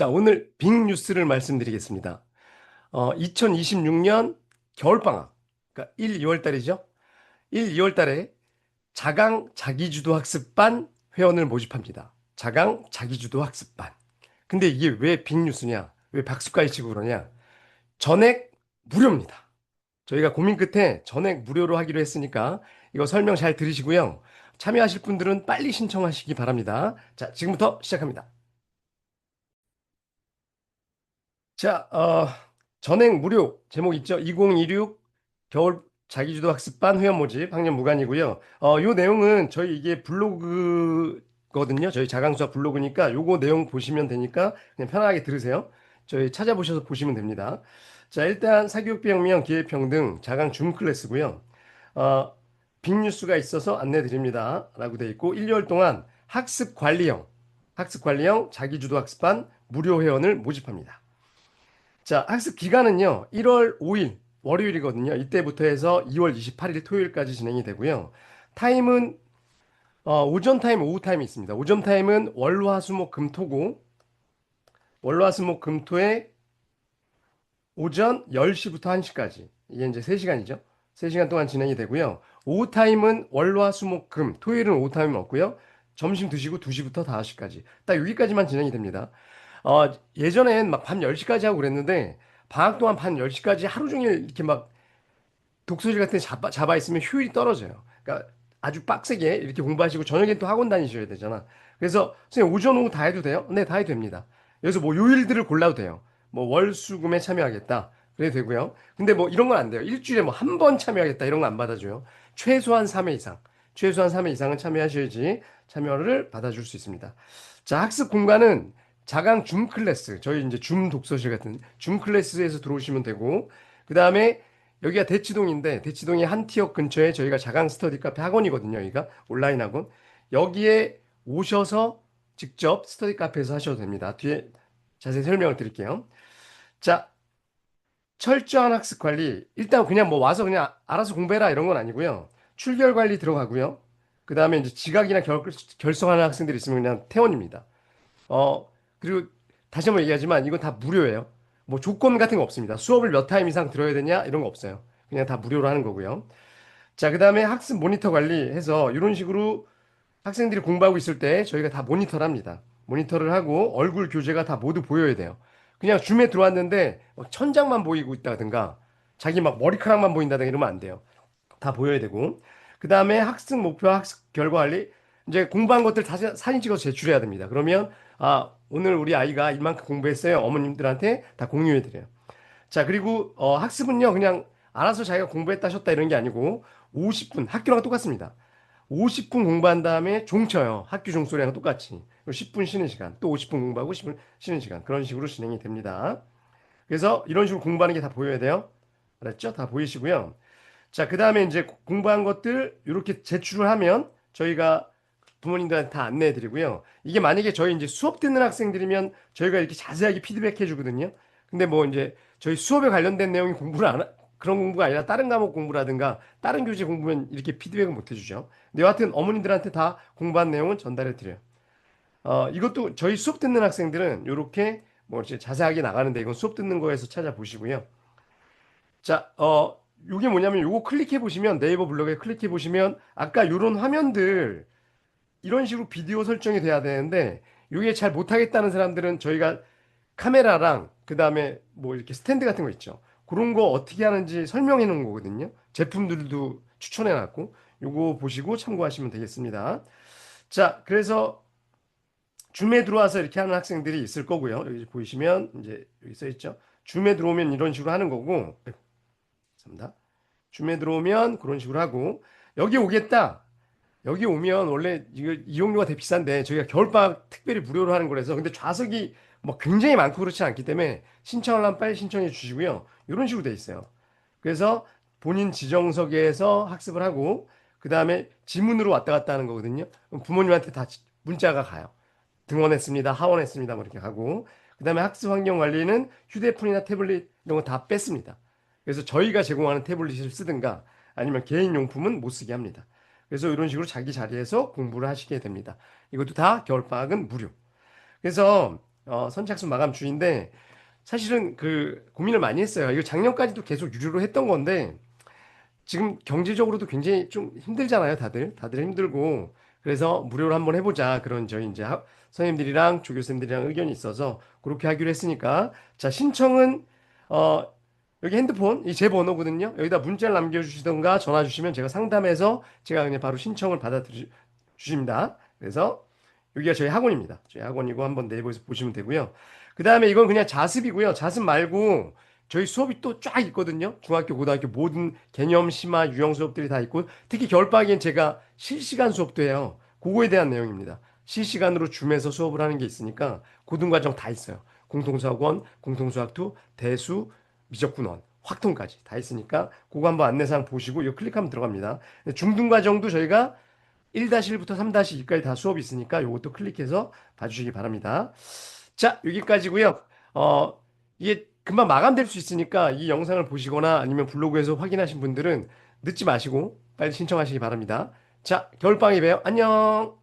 자, 오늘 빅 뉴스를 말씀드리겠습니다. 어, 2026년 겨울방학, 그러니까 1, 2월 달이죠. 1, 2월 달에 자강 자기주도 학습반 회원을 모집합니다. 자강 자기주도 학습반. 근데 이게 왜 빅 뉴스냐? 왜 박수까지 치고 그러냐? 전액 무료입니다. 저희가 고민 끝에 전액 무료로 하기로 했으니까 이거 설명 잘 들으시고요. 참여하실 분들은 빨리 신청하시기 바랍니다. 자, 지금부터 시작합니다. 자, 어, 전액 무료 제목 있죠? 2026 겨울 자기주도 학습반 회원 모집 학년 무관이고요. 어, 요 내용은 저희 이게 블로그거든요. 저희 자강수학 블로그니까 요거 내용 보시면 되니까 그냥 편하게 들으세요. 저희 찾아보셔서 보시면 됩니다. 자, 일단 사교육비혁명, 기회평등, 자강 줌 클래스고요. 어, 빅뉴스가 있어서 안내 드립니다. 라고 돼 있고 1개월 동안 학습 관리형, 학습 관리형 자기주도 학습반 무료 회원을 모집합니다. 자, 학습 기간은요. 1월 5일 월요일이거든요. 이때부터 해서 2월 28일 토요일까지 진행이 되고요. 타임은 어, 오전 타임, 오후 타임이 있습니다. 오전 타임은 월화수목 금토고 월화수목 금토에 오전 10시부터 1시까지 이게 이제 3시간이죠. 3시간 동안 진행이 되고요. 오후 타임은 월화수목 금 토요일은 오후 타임은 없고요. 점심 드시고 2시부터 5시까지 딱 여기까지만 진행이 됩니다. 어, 예전엔 막 밤 10시까지 하고 그랬는데 방학 동안 밤 10시까지 하루 종일 이렇게 막 독서실 같은 데 잡아, 잡아 있으면 효율이 떨어져요. 그러니까 아주 빡세게 이렇게 공부하시고 저녁엔 또 학원 다니셔야 되잖아. 그래서 선생님 오전 오후 다 해도 돼요? 네, 다 해도 됩니다. 여기서 뭐 요일들을 골라도 돼요. 뭐 월수금에 참여하겠다. 그래도 되고요. 근데 뭐 이런 건 안 돼요. 일주일에 뭐 한 번 참여하겠다. 이런 거 안 받아줘요. 최소한 3회 이상. 최소한 3회 이상은 참여하셔야지 참여를 받아줄 수 있습니다. 자, 학습 공간은 자강 줌 클래스. 저희 이제 줌 독서실 같은 줌 클래스에서 들어오시면 되고, 그 다음에 여기가 대치동인데, 대치동의 한티역 근처에 저희가 자강 스터디 카페 학원이거든요. 여기가 온라인 학원. 여기에 오셔서 직접 스터디 카페에서 하셔도 됩니다. 뒤에 자세히 설명을 드릴게요. 자, 철저한 학습 관리. 일단 그냥 뭐 와서 그냥 알아서 공부해라 이런 건 아니고요. 출결 관리 들어가고요. 그 다음에 이제 지각이나 결, 결석하는 학생들이 있으면 그냥 퇴원입니다. 어, 그리고 다시 한번 얘기하지만 이건 다 무료예요. 뭐 조건 같은 거 없습니다. 수업을 몇 타임 이상 들어야 되냐 이런 거 없어요. 그냥 다 무료로 하는 거고요. 자, 그 다음에 학습 모니터 관리해서 이런 식으로 학생들이 공부하고 있을 때 저희가 다 모니터를 합니다. 모니터를 하고 얼굴 교재가 다 모두 보여야 돼요. 그냥 줌에 들어왔는데 뭐 천장만 보이고 있다든가 자기 막 머리카락만 보인다든가 이러면 안 돼요. 다 보여야 되고. 그 다음에 학습 목표, 학습 결과 관리. 이제 공부한 것들 다 사진 찍어서 제출해야 됩니다. 그러면 아, 오늘 우리 아이가 이만큼 공부했어요. 어머님들한테 다 공유해 드려요. 자, 그리고 어, 학습은요. 그냥 알아서 자기가 공부했다 하셨다 이런 게 아니고 50분 학교랑 똑같습니다. 50분 공부한 다음에 종쳐요. 학교 종소리랑 똑같이. 그리고 10분 쉬는 시간. 또 50분 공부하고 10분 쉬는 시간. 그런 식으로 진행이 됩니다. 그래서 이런 식으로 공부하는 게 다 보여야 돼요. 알았죠? 다 보이시고요. 자, 그 다음에 이제 공부한 것들 이렇게 제출을 하면 저희가 부모님들한테 다 안내해 드리고요. 이게 만약에 저희 이제 수업 듣는 학생들이면 저희가 이렇게 자세하게 피드백 해 주거든요. 근데 뭐 이제 저희 수업에 관련된 내용이 공부를 안, 하- 그런 공부가 아니라 다른 과목 공부라든가 다른 교재 공부면 이렇게 피드백을 못 해주죠. 근데 여하튼 어머님들한테 다 공부한 내용은 전달해 드려요. 어, 이것도 저희 수업 듣는 학생들은 이렇게 뭐 이제 자세하게 나가는데 이건 수업 듣는 거에서 찾아보시고요. 자, 어, 요게 뭐냐면 요거 클릭해 보시면 네이버 블로그에 클릭해 보시면 아까 요런 화면들 이런 식으로 비디오 설정이 돼야 되는데 요게 잘 못하겠다는 사람들은 저희가 카메라랑 그 다음에 뭐 이렇게 스탠드 같은 거 있죠. 그런 거 어떻게 하는지 설명해 놓은 거거든요. 제품들도 추천해 놨고 요거 보시고 참고하시면 되겠습니다. 자, 그래서 줌에 들어와서 이렇게 하는 학생들이 있을 거고요. 여기 보이시면 이제 여기 써 있죠. 줌에 들어오면 이런 식으로 하는 거고. 감사합니다. 줌에 들어오면 그런 식으로 하고 여기 오겠다. 여기 오면 원래 이거 이용료가 되게 비싼데 저희가 겨울방학 특별히 무료로 하는 거라서 근데 좌석이 뭐 굉장히 많고 그렇지 않기 때문에 신청하려면 빨리 신청해 주시고요. 이런 식으로 돼 있어요. 그래서 본인 지정석에서 학습을 하고 그 다음에 지문으로 왔다 갔다 하는 거거든요. 부모님한테 다 지- 문자가 가요. 등원했습니다. 하원했습니다. 뭐 이렇게 하고 그 다음에 학습 환경 관리는 휴대폰이나 태블릿 이런 거 다 뺐습니다. 그래서 저희가 제공하는 태블릿을 쓰든가 아니면 개인 용품은 못 쓰게 합니다. 그래서 이런 식으로 자기 자리에서 공부를 하시게 됩니다. 이것도 다 겨울방학은 무료. 그래서 어, 선착순 마감 주인데 사실은 그 고민을 많이 했어요. 이거 작년까지도 계속 유료로 했던 건데 지금 경제적으로도 굉장히 좀 힘들잖아요, 다들. 다들 힘들고. 그래서 무료로 한번 해보자. 그런 저희 이제 학- 선생님들이랑 조교쌤들이랑 의견이 있어서 그렇게 하기로 했으니까. 자, 신청은, 어, 여기 핸드폰, 이 제 번호거든요. 여기다 문자를 남겨주시던가 전화 주시면 제가 상담해서 제가 그냥 바로 신청을 받아 주십니다. 그래서 여기가 저희 학원입니다. 저희 학원이고 한번 네이버에서 보시면 되고요. 그 다음에 이건 그냥 자습이고요. 자습 말고 저희 수업이 또 쫙 있거든요. 중학교, 고등학교 모든 개념, 심화, 유형 수업들이 다 있고 특히 겨울방학엔 제가 실시간 수업도 해요. 그거에 대한 내용입니다. 실시간으로 줌에서 수업을 하는 게 있으니까 고등과정 다 있어요. 공통수학원, 공통수학2, 대수, 미적분원, 확통까지 다 있으니까 그거 한번 안내사항 보시고 이거 클릭하면 들어갑니다. 중등 과정도 저희가 1-1부터 3-2까지 다 수업이 있으니까 이것도 클릭해서 봐주시기 바랍니다. 자, 여기까지고요. 어, 이게 금방 마감될 수 있으니까 이 영상을 보시거나 아니면 블로그에서 확인하신 분들은 늦지 마시고 빨리 신청하시기 바랍니다. 자, 겨울방에 봬요. 안녕!